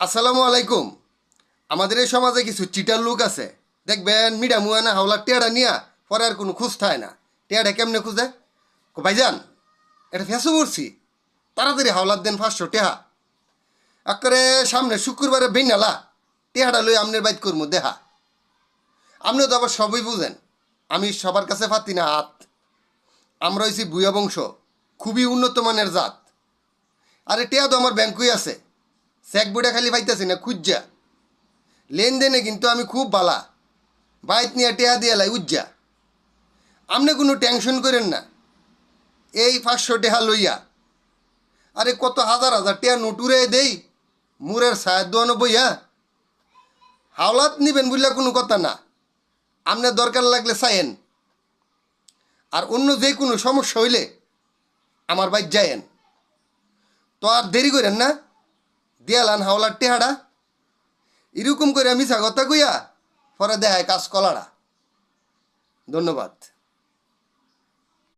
আসসালামু আলাইকুম। আমাদের এই সমাজে কিছু চিটার লোক আছে। দেখবেন মিডা মুয়ানা হাওলার টেয়ারা নিয়া পরে আর কোনো খুঁজ থাকে না। টেয়ারা কেমনে খুঁজে? ভাইজান, এটা ফেসু করছি তাড়াতাড়ি হাওলার দেন পাঁচশো টেহা। একবারে সামনে শুক্রবারে বেনালা টেহাটা লই আমনের বাইত করব দেহা। আপনিও তো আবার সবই বুঝেন। আমি সবার কাছে ফাতি না হাত। আমরা হয়েছি বুয়া বংশ। খুবই উন্নত মানের জাত। আরে টেয়া তো আমার ব্যাংকই আছে। চেক বইটা খালি পাইতেছি না খুঁজা লেনদেনে কিন্তু আমি খুব বালা। বাইত নিয়ে টেয়া দিয়ে লাই, উজ্জা। আপনি কোনো টেনশন করেন না। এই পাঁচশো টেহা লইয়া। আরে কত হাজার হাজার টেয়া নোটুরে দেই। মুরের সাহেব দোয়ানো বইয়া। হাওলাত নিবেন বুঝলে কোনো কথা না। আপনার দরকার লাগলে চাইেন আর অন্য যে কোনো সমস্যা হইলে আমার বাইক যায়েন। তো আর দেরি করেন না। দিয়ালান হাওলার টেহাড়া। এরকম করে আমি কথা কইয়া পরে দেখায় কাজ কলাড়া। ধন্যবাদ।